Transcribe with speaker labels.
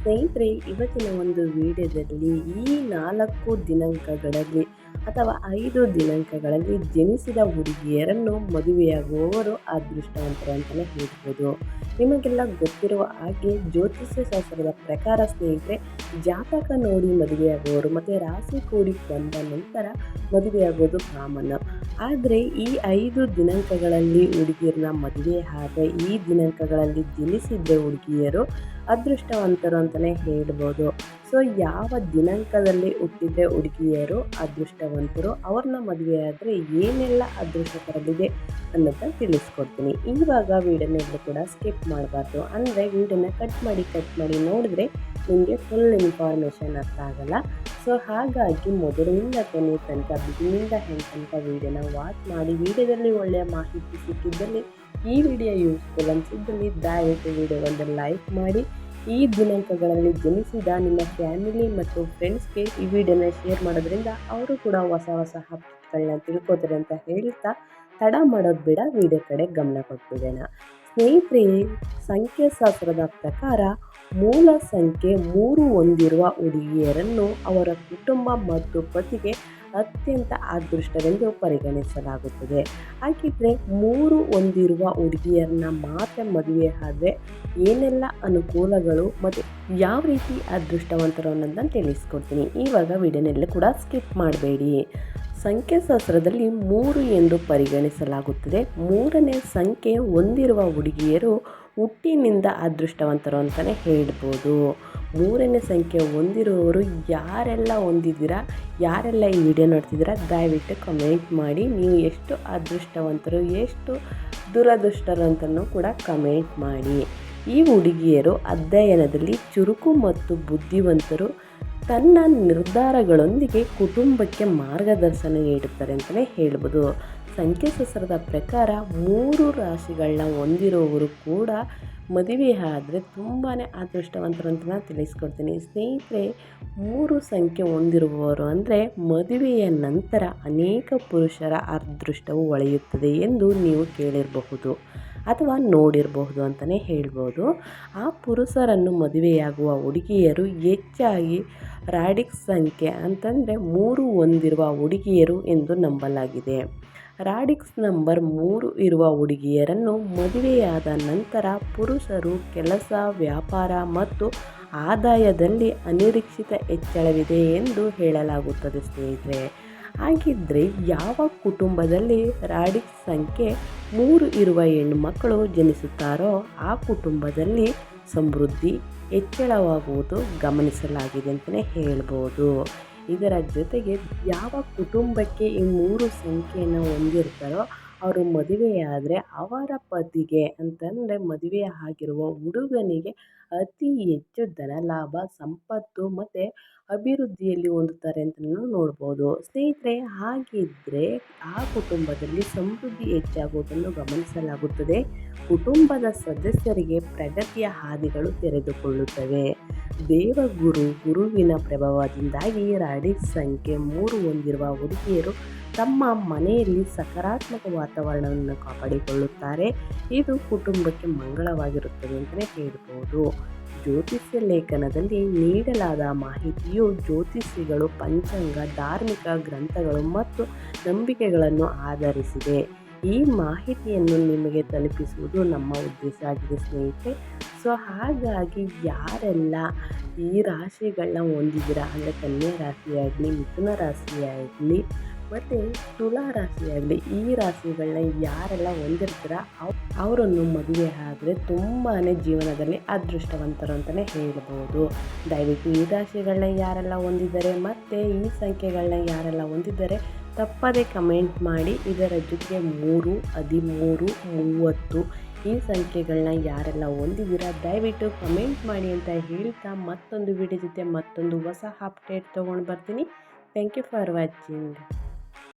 Speaker 1: ಸ್ನೇಹಿತರೆ, ಇವತ್ತಿನ ಒಂದು ವಿಡಿಯೋದಲ್ಲಿ ಈ ನಾಲ್ಕು ದಿನಾಂಕಗಳಲ್ಲಿ ಅಥವಾ ಐದು ದಿನಾಂಕಗಳಲ್ಲಿ ಜನಿಸಿದ ಹುಡುಗಿಯರನ್ನು ಮದುವೆಯಾಗುವವರು ಅದೃಷ್ಟವಂತರು ಅಂತಲೇ ಹೇಳ್ಬೋದು. ನಿಮಗೆಲ್ಲ ಗೊತ್ತಿರುವ ಹಾಗೆ ಜ್ಯೋತಿಷ್ಯ ಶಾಸ್ತ್ರದ ಪ್ರಕಾರ ಸ್ನೇಹಿತರೆ, ಜಾತಕ ನೋಡಿ ಮದುವೆಯಾಗುವವರು ಮತ್ತು ರಾಶಿ ಕೂಡಿ ಬಂದ ನಂತರ ಮದುವೆಯಾಗೋದು ಕಾಮನ್. ಆದರೆ ಈ ಐದು ದಿನಾಂಕಗಳಲ್ಲಿ ಹುಡುಗಿಯರನ್ನ ಮದುವೆ ಆದ ಈ ದಿನಾಂಕಗಳಲ್ಲಿ ಜನಿಸಿದ್ದ ಹುಡುಗಿಯರು ಅದೃಷ್ಟವಂತರು ಅಂತಲೇ ಹೇಳ್ಬೋದು. ಸೊ ಯಾವ ದಿನಾಂಕದಲ್ಲಿ ಹುಟ್ಟಿದ್ರೆ ಹುಡುಗಿಯರು, ಅದೃಷ್ಟವಂತರು, ಅವ್ರನ್ನ ಮದುವೆ ಆದರೆ ಏನೆಲ್ಲ ಅದೃಷ್ಟ ತರಲಿದೆ ಅನ್ನೋದನ್ನ ತಿಳಿಸ್ಕೊಡ್ತೀನಿ. ಇವಾಗ ವೀಡಿಯೋನೆಲ್ಲೂ ಕೂಡ ಸ್ಕಿಪ್ ಮಾಡಬಾರ್ದು. ಅಂದರೆ ವೀಡಿಯೋನ ಕಟ್ ಮಾಡಿ ಕಟ್ ಮಾಡಿ ನೋಡಿದ್ರೆ ನಿಮಗೆ ಫುಲ್ ಇನ್ಫಾರ್ಮೇಷನ್ ಅರ್ಥ ಆಗಲ್ಲ. ಸೊ ಹಾಗಾಗಿ ಮೊದಲಿಂದ ಕೊನೆ ತನಕ ಬಿಗಿನಿಂದ ಹೆಂಗೆ ತನಕ ವೀಡಿಯೋನ ವಾಚ್ ಮಾಡಿ, ವೀಡಿಯೋದಲ್ಲಿ ಒಳ್ಳೆಯ ಮಾಹಿತಿ ಸಿಕ್ಕಿದ್ದಲ್ಲಿ ಈ ವಿಡಿಯೋ ಯೂಸ್ಫುಲ್ ಅನಿಸಿದ್ದಲ್ಲಿ ದಯವಿಟ್ಟು ವಿಡಿಯೋವನ್ನು ಲೈಕ್ ಮಾಡಿ. ಈ ದಿನಾಂಕಗಳಲ್ಲಿ ಜನಿಸಿದ ನಿಮ್ಮ ಫ್ಯಾಮಿಲಿ ಮತ್ತು ಫ್ರೆಂಡ್ಸ್ಗೆ ಈ ವಿಡಿಯೋನ ಶೇರ್ ಮಾಡೋದ್ರಿಂದ ಅವರು ಕೂಡ ಹೊಸ ಹೊಸ ಹಬ್ಬಗಳನ್ನ ತಿಳ್ಕೊತಾರೆ ಅಂತ ಹೇಳ್ತಾ ತಡ ಮಾಡೋದು ಬಿಡ, ವಿಡಿಯೋ ಕಡೆ ಗಮನ ಕೊಟ್ಬಿಡೋಣ. ಸ್ನೇಹಿತರೆ, ಸಂಖ್ಯಾಶಾಸ್ತ್ರದ ಪ್ರಕಾರ ಮೂಲ ಸಂಖ್ಯೆ ಮೂರು ಹೊಂದಿರುವ ಹುಡುಗಿಯರನ್ನು ಅವರ ಕುಟುಂಬ ಮತ್ತು ಪತಿಗೆ ಅತ್ಯಂತ ಅದೃಷ್ಟವೆಂದು ಪರಿಗಣಿಸಲಾಗುತ್ತದೆ. ಹಾಗಿದ್ರೆ ಮೂರು ಹೊಂದಿರುವ ಹುಡುಗಿಯರನ್ನ ಮಾತ್ರ ಮದುವೆ ಆದರೆ ಏನೆಲ್ಲ ಅನುಕೂಲಗಳು ಮತ್ತು ಯಾವ ರೀತಿ ಅದೃಷ್ಟವಂತರು ಅನ್ನೋದನ್ನು ತಿಳಿಸ್ಕೊಡ್ತೀನಿ. ಇವಾಗ ವಿಡಿಯೋನೆಲ್ಲ ಕೂಡ ಸ್ಕಿಪ್ ಮಾಡಬೇಡಿ. ಸಂಖ್ಯಾಶಾಸ್ತ್ರದಲ್ಲಿ ಮೂರು ಎಂದು ಪರಿಗಣಿಸಲಾಗುತ್ತದೆ. ಮೂರನೇ ಸಂಖ್ಯೆ ಹೊಂದಿರುವ ಹುಡುಗಿಯರು ಹುಟ್ಟಿನಿಂದ ಅದೃಷ್ಟವಂತರು ಅಂತಲೇ ಹೇಳ್ಬೋದು. ಮೂರನೇ ಸಂಖ್ಯೆ ಹೊಂದಿರುವವರು ಯಾರೆಲ್ಲ ಹೊಂದಿದ್ದೀರಾ? ಯಾರೆಲ್ಲ ಈ ವಿಡಿಯೋ ನೋಡ್ತಿದ್ದೀರ, ದಯವಿಟ್ಟು ಕಮೆಂಟ್ ಮಾಡಿ. ನೀವು ಎಷ್ಟು ಅದೃಷ್ಟವಂತರು, ಎಷ್ಟು ದುರದೃಷ್ಟರು ಅಂತಲೂ ಕೂಡ ಕಮೆಂಟ್ ಮಾಡಿ. ಈ ಹುಡುಗಿಯರು ಅಧ್ಯಯನದಲ್ಲಿ ಚುರುಕು ಮತ್ತು ಬುದ್ಧಿವಂತರು. ತನ್ನ ನಿರ್ಧಾರಗಳೊಂದಿಗೆ ಕುಟುಂಬಕ್ಕೆ ಮಾರ್ಗದರ್ಶನ ನೀಡುತ್ತಾರೆ ಅಂತಲೇ ಹೇಳ್ಬೋದು. ಸಂಖ್ಯಾಶಾಸ್ತ್ರದ ಪ್ರಕಾರ ಮೂರು ರಾಶಿಗಳನ್ನ ಹೊಂದಿರೋವರು ಕೂಡ ಮದುವೆ ಆದರೆ ತುಂಬಾ ಅದೃಷ್ಟವಂತರು ಅಂತ ನಾನು ತಿಳಿಸ್ಕೊಡ್ತೀನಿ. ಸ್ನೇಹಿತರೆ, ಮೂರು ಸಂಖ್ಯೆ ಹೊಂದಿರುವವರು ಅಂದರೆ ಮದುವೆಯ ನಂತರ ಅನೇಕ ಪುರುಷರ ಅದೃಷ್ಟವು ಒಳೆಯುತ್ತದೆ ಎಂದು ನೀವು ಕೇಳಿರಬಹುದು ಅಥವಾ ನೋಡಿರಬಹುದು ಅಂತಲೇ ಹೇಳ್ಬೋದು. ಆ ಪುರುಷರನ್ನು ಮದುವೆಯಾಗುವ ಹುಡುಗಿಯರು ಹೆಚ್ಚಾಗಿ ರಾಡಿಕ್ಸ್ ಸಂಖ್ಯೆ ಅಂತಂದರೆ ಮೂರು ಹೊಂದಿರುವ ಹುಡುಗಿಯರು ಎಂದು ನಂಬಲಾಗಿದೆ. ರಾಡಿಕ್ಸ್ ನಂಬರ್ ಮೂರು ಇರುವ ಹುಡುಗಿಯರನ್ನು ಮದುವೆಯಾದ ನಂತರ ಪುರುಷರು ಕೆಲಸ, ವ್ಯಾಪಾರ ಮತ್ತು ಆದಾಯದಲ್ಲಿ ಅನಿರೀಕ್ಷಿತ ಹೆಚ್ಚಳವಿದೆ ಎಂದು ಹೇಳಲಾಗುತ್ತದೆ ಸ್ನೇಹಿತರೆ. ಹಾಗಿದ್ದರೆ ಯಾವ ಕುಟುಂಬದಲ್ಲಿ ರಾಡಿಕ್ಸ್ ಸಂಖ್ಯೆ ಮೂರು ಇರುವ ಹೆಣ್ಣುಮಕ್ಕಳು ಜನಿಸುತ್ತಾರೋ ಆ ಕುಟುಂಬದಲ್ಲಿ ಸಮೃದ್ಧಿ, ಹೆಚ್ಚಳವಾಗುವುದು ಗಮನಿಸಲಾಗಿದೆ ಅಂತಲೇ ಹೇಳ್ಬೋದು. ಇದರ ಜೊತೆಗೆ ಯಾವ ಕುಟುಂಬಕ್ಕೆ ಈ ಮೂರು ಸಂಖ್ಯೆಯನ್ನು ಹೊಂದಿರ್ತಾರೋ ಅವರು ಮದುವೆಯಾದರೆ ಅವರ ಪತಿಗೆ ಅಂತಂದರೆ ಮದುವೆ ಆಗಿರುವ ಹುಡುಗನಿಗೆ ಅತಿ ಹೆಚ್ಚು ಧನ ಲಾಭ, ಸಂಪತ್ತು ಮತ್ತು ಅಭಿವೃದ್ಧಿಯಲ್ಲಿ ಹೊಂದುತ್ತಾರೆ ಅಂತಲೂ ನೋಡ್ಬೋದು. ಸ್ನೇಹಿತರೆ ಹಾಗಿದ್ದರೆ ಆ ಕುಟುಂಬದಲ್ಲಿ ಸಮೃದ್ಧಿ ಹೆಚ್ಚಾಗುವುದನ್ನು ಗಮನಿಸಲಾಗುತ್ತದೆ. ಕುಟುಂಬದ ಸದಸ್ಯರಿಗೆ ಪ್ರಗತಿಯ ಹಾದಿಗಳು ತೆರೆದುಕೊಳ್ಳುತ್ತವೆ. ದೇವಗುರು ಗುರುವಿನ ಪ್ರಭಾವದಿಂದಾಗಿ ರಾಡಿಕ್ ಸಂಖ್ಯೆ ಮೂರು ಹೊಂದಿರುವ ಹುಡುಗಿಯರು ತಮ್ಮ ಮನೆಯಲ್ಲಿ ಸಕಾರಾತ್ಮಕ ವಾತಾವರಣವನ್ನು ಕಾಪಾಡಿಕೊಳ್ಳುತ್ತಾರೆ. ಇದು ಕುಟುಂಬಕ್ಕೆ ಮಂಗಳವಾಗಿರುತ್ತದೆ ಅಂತಲೇ ಹೇಳ್ಬೋದು. ಜ್ಯೋತಿಷ್ಯ ಲೇಖನದಲ್ಲಿ ನೀಡಲಾದ ಮಾಹಿತಿಯು ಜ್ಯೋತಿಷಿಗಳು, ಪಂಚಾಂಗ, ಧಾರ್ಮಿಕ ಗ್ರಂಥಗಳು ಮತ್ತು ನಂಬಿಕೆಗಳನ್ನು ಆಧರಿಸಿದೆ. ಈ ಮಾಹಿತಿಯನ್ನು ನಿಮಗೆ ತಲುಪಿಸುವುದು ನಮ್ಮ ಉದ್ದೇಶ ಆಗಿದೆ ಸ್ನೇಹಿತರೆ. ಸೊ ಹಾಗಾಗಿ ಯಾರೆಲ್ಲ ಈ ರಾಶಿಗಳನ್ನ ಹೊಂದಿದ್ದೀರಾ ಅಂದರೆ ಕನ್ಯಾ ರಾಶಿಯಾಗಲಿ, ಮಿಥುನ ರಾಶಿಯಾಗಲಿ ಮತ್ತು ತುಲಾ ರಾಶಿಯಾಗಲಿ, ಈ ರಾಶಿಗಳನ್ನ ಯಾರೆಲ್ಲ ಹೊಂದಿರ್ತೀರ ಅವರನ್ನು ಮದುವೆ ಆದರೆ ತುಂಬಾ ಜೀವನದಲ್ಲಿ ಅದೃಷ್ಟವಂತರು ಅಂತಲೇ ಹೇಳ್ಬೋದು. ದಯವಿಟ್ಟು ಈ ರಾಶಿಗಳನ್ನ ಯಾರೆಲ್ಲ ಹೊಂದಿದ್ದಾರೆ, ಮತ್ತು ಈ ಸಂಖ್ಯೆಗಳನ್ನ ಯಾರೆಲ್ಲ ಹೊಂದಿದ್ದಾರೆ, ತಪ್ಪದೇ ಕಮೆಂಟ್ ಮಾಡಿ. ಇದರ ಜೊತೆಗೆ ಮೂರು, ಹದಿಮೂರು, ಮೂವತ್ತು, ಈ ಸಂಖ್ಯೆಗಳನ್ನ ಯಾರೆಲ್ಲ ಹೊಂದಿದ್ದೀರಾ, ದಯವಿಟ್ಟು ಕಮೆಂಟ್ ಮಾಡಿ ಅಂತ ಹೇಳ್ತಾ ಮತ್ತೊಂದು ವಿಡಿಯೋ ಜೊತೆ ಮತ್ತೊಂದು ಹೊಸ ಅಪ್ಡೇಟ್ ತೊಗೊಂಡು ಬರ್ತೀನಿ. Thank you for watching